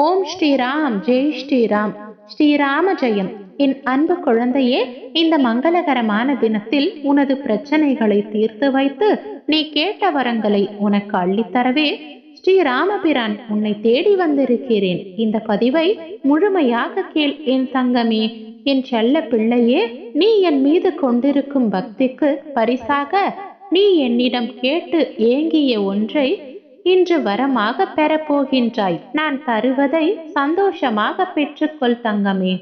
ஓம் ஸ்ரீராம் ஜெய் ஸ்ரீராம். ஸ்ரீராம ஜெயம் என் அன்பு குழந்தையே இந்த மங்களகரமான தினத்தில் உனது பிரச்சனைகளை தீர்த்து வைத்து நீ கேட்ட வரங்களை உனக்கு அள்ளித்தரவே ஸ்ரீராமபிரான் உன்னை தேடி வந்திருக்கிறேன். இந்த பதிவை முழுமையாக கேள் என் தங்கமே. என் செல்ல பிள்ளையே நீ என் மீது கொண்டிருக்கும் பக்திக்கு பரிசாக நீ என்னிடம் கேட்டு ஏங்கிய ஒன்றை இன்று வரமாக பெறப்போகின்றாய். நான் தருவதை சந்தோஷமாக பெற்றுக்கொள் தங்கமே.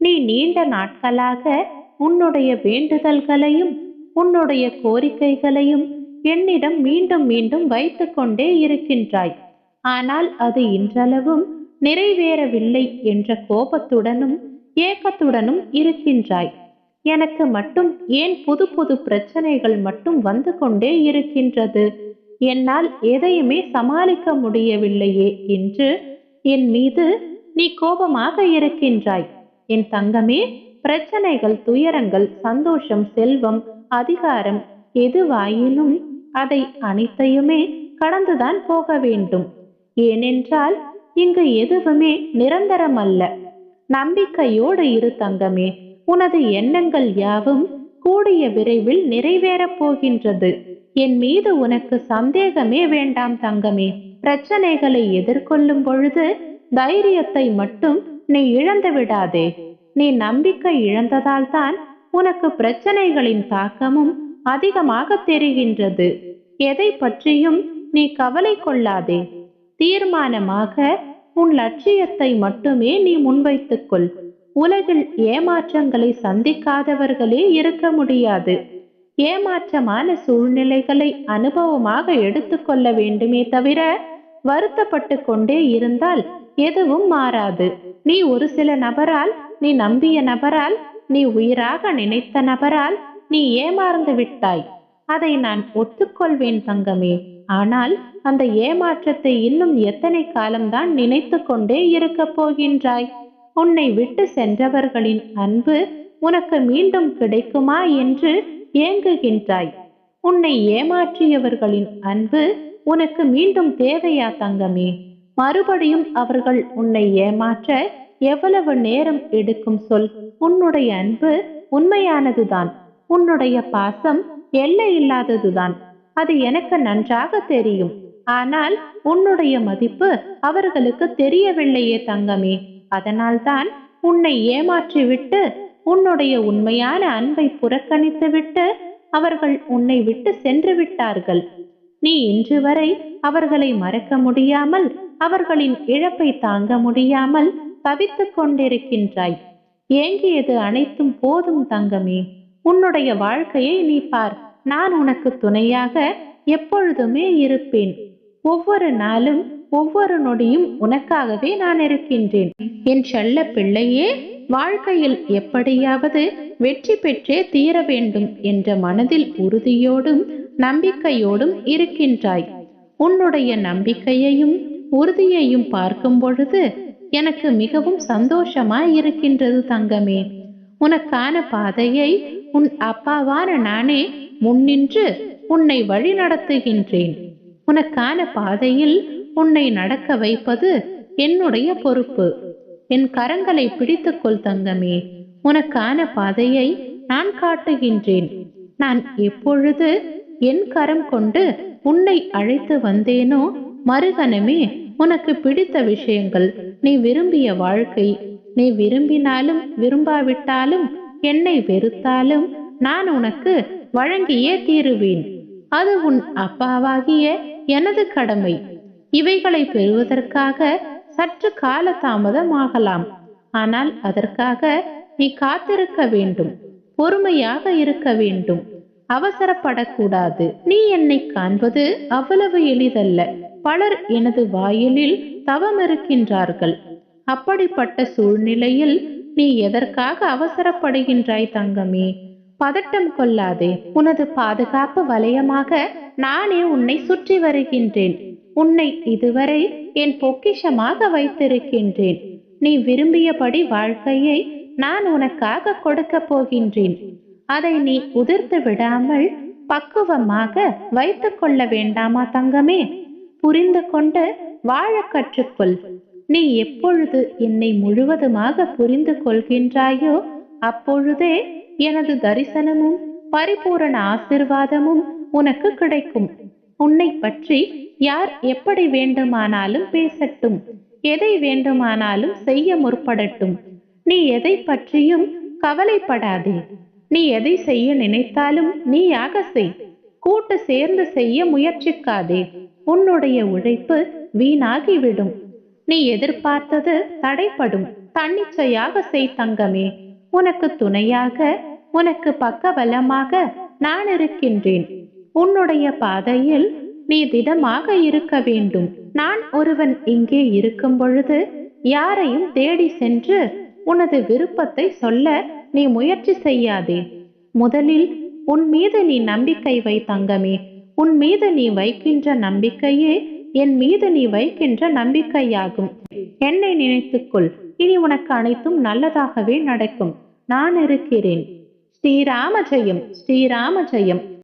நீ நீண்ட நாட்களாக உன்னுடைய வேண்டுதல்களையும் உன்னுடைய கோரிக்கைகளையும் என்னிடம் மீண்டும் மீண்டும் வைத்து கொண்டே இருக்கின்றாய். ஆனால் அது இன்றளவும் நிறைவேறவில்லை என்ற கோபத்துடனும் ஏக்கத்துடனும் இருக்கின்றாய். எனக்கு மட்டும் ஏன் புது புது பிரச்சனைகள் மட்டும் வந்து கொண்டே இருக்கின்றது? என்னால் எதையுமே சமாளிக்க முடியவில்லையே என்று என் மீது நீ கோபமாக இருக்கின்றாய். என் தங்கமே பிரச்சனைகள் துயரங்கள் சந்தோஷம் செல்வம் அதிகாரம் எதுவாயினும் அதை அனைத்தையுமே கடந்துதான் போக வேண்டும். ஏனென்றால் இங்கு எதுவுமே நிரந்தரம் அல்ல நம்பிக்கையோடு இரு தங்கமே உனது எண்ணங்கள் யாவும் கூடிய விரைவில் நிறைவேறப் போகின்றது. என் மீது உனக்கு சந்தேகமே வேண்டாம் தங்கமே. பிரச்சனைகளை எதிர்கொள்ளும் பொழுது தைரியத்தை மட்டும் நீ இழந்து விடாதே. நீ நம்பிக்கை இழந்ததால் தான் உனக்கு பிரச்சனைகளின் தாக்கமும் அதிகமாக தெரிகின்றது. எதை பற்றியும் நீ கவலை கொள்ளாதே. தீர்மானமாக உன் லட்சியத்தை மட்டுமே நீ முன்வைத்துக்கொள் உலகில் ஏமாற்றங்களை சந்திக்காதவர்களே இருக்க முடியாது. ஏமாற்றமான சூழ்நிலைகளை அனுபவமாக எடுத்துக்கொள்ள வேண்டுமே தவிர வருத்தப்பட்டு கொண்டே இருந்தால் எதுவும் மாறாது. நீ ஒரு சில நபரால் நீ நம்பிய நபரால் நீ உயிராக நினைத்த நபரால் நீ ஏமாறந்து விட்டாய். அதை நான் ஒத்துக்கொள்வேன் தங்கமே. ஆனால் அந்த ஏமாற்றத்தை இன்னும் எத்தனை காலம்தான் நினைத்து கொண்டே இருக்க போகின்றாய்? உன்னை விட்டு சென்றவர்களின் அன்பு உனக்கு மீண்டும் கிடைக்குமா என்று ஏங்குகின்றாய். உன்னை ஏமாற்றியவர்களின் அன்பு உனக்கு மீண்டும் தேவையா தங்கமே. மறுபடியும் அவர்கள் உன்னை ஏமாற்ற எவ்வளவு நேரம் எடுக்கும் சொல். உன்னுடைய அன்பு உண்மையானதுதான். உன்னுடைய பாசம் எல்லை இல்லாததுதான் அது எனக்கு நன்றாக தெரியும். ஆனால் உன்னுடைய மதிப்பு அவர்களுக்கு தெரியவில்லையே தங்கமே. அதனால்தான் உன்னை ஏமாற்றிவிட்டு உன்னுடைய உண்மையான அன்பை புறக்கணித்துவிட்டு அவர்கள் உன்னை விட்டு சென்று விட்டார்கள். நீ இன்று வரை அவர்களை மறக்க முடியாமல் அவர்களின் இழப்பை தாங்க முடியாமல் தவித்துக் கொண்டிருக்கின்றாய். ஏங்கியது அனைத்தும் போதும் தங்கமே. உன்னுடைய வாழ்க்கையை நீ பார். நான் உனக்கு துணையாக எப்பொழுதுமே இருப்பேன். ஒவ்வொரு நாளும் ஒவ்வொரு நொடியும் உனக்காகவே நான் இருக்கின்றேன். என் செல்ல பிள்ளையே வாழ்க்கையில் எப்படியாவது வெற்றி பெற்றே தீர வேண்டும் என்ற மனதில் உறுதியோடும் நம்பிக்கையோடும் இருக்கின்றாய். உன்னுடைய நம்பிக்கையையும் உறுதியையும் பார்க்கும் பொழுது எனக்கு மிகவும் சந்தோஷமாய் இருக்கின்றது தங்கமே. உனக்கான பாதையை உன் அப்பாவான நானே முன்னின்று உன்னை வழி நடத்துகின்றேன் உனக்கான பாதையில் உன்னை நடக்க வைப்பது என்னுடைய பொறுப்பு. என் கரங்களை பிடித்துக்கொள் தங்கமே. உனக்கான பாதையை நான் காட்டுகின்றேன். நான் எப்பொழுது என் கரம் கொண்டு உன்னை அழைத்து வந்தேனோ மறுகணமே உனக்கு பிடித்த விஷயங்கள். நீ விரும்பிய வாழ்க்கை. நீ விரும்பினாலும் விரும்பாவிட்டாலும் என்னை வெறுத்தாலும் நான் உனக்கு வழங்கியே தீருவேன். அது உன் அப்பாவாகிய எனது கடமை. இவைகளை பெறுவதற்காக சற்று கால தாமதமாகலாம் ஆனால் அதற்காக நீ காத்திருக்க வேண்டும். பொறுமையாக இருக்க வேண்டும். அவசரப்படக்கூடாது. நீ என்னை காண்பது அவ்வளவு எளிதல்ல. பலர் எனது வாயிலில் தவம் இருக்கின்றார்கள். அப்படிப்பட்ட சூழ்நிலையில் நீ எதற்காக அவசரப்படுகின்றாய் தங்கமே? பதட்டம் கொள்ளாதே. உனது பாதுகாப்பு வலயமாக நானே உன்னை சுற்றி வருகின்றேன். உன்னை இதுவரை என் பொக்கிஷமாக வைத்திருக்கின்றேன். நீ விரும்பியபடி வாழ்க்கையை நான் உனக்காக கொடுக்க போகின்றேன். அதை நீ உதிர்த்து விடாமல் பக்குவமாக வைத்துக் கொள்ள வேண்டாமா தங்கமே? புரிந்து கொண்டு வாழ கற்றுக்கொள். நீ எப்பொழுது என்னை முழுவதுமாக புரிந்து கொள்கின்றாயோ அப்பொழுதே எனது தரிசனமும் பரிபூரண ஆசிர்வாதமும் உனக்கு கிடைக்கும். உன்னை பற்றி யார் எப்படி வேண்டுமானாலும் பேசட்டும். எதை வேண்டுமானாலும் செய்ய முற்படட்டும். நீ எதை பற்றியும் கவலைப்படாதே. நீ எதை செய்ய நினைத்தாலும் நீயாக செய். கூட்டு சேர்ந்து செய்ய முயற்சிக்காதே. உன்னுடைய உழைப்பு வீணாகிவிடும். நீ எதிர்பார்த்தது தடைப்படும் தன்னிச்சையாக செய் தங்கமே. உனக்கு துணையாக உனக்கு பக்கபலமாக நான் இருக்கின்றேன். உன்னுடைய பாதையில் நீ திடமாக இருக்க வேண்டும். நான் ஒருவன் இங்கே இருக்கும் பொழுது யாரையும் தேடி சென்று உனது விருப்பத்தை சொல்ல நீ முயற்சி செய்யாதே. முதலில் உன் மீது நீ நம்பிக்கை வை தங்கமே. உன் மீது நீ வைக்கின்ற நம்பிக்கையே என் மீது நீ வைக்கின்ற நம்பிக்கையாகும். என்னை நினைத்துக்கொள். இனி உனக்கு அனைத்தும் நல்லதாகவே நடக்கும். நான் இருக்கிறேன். ஸ்ரீராம ஜெயம் ஸ்ரீராம ஜெயம்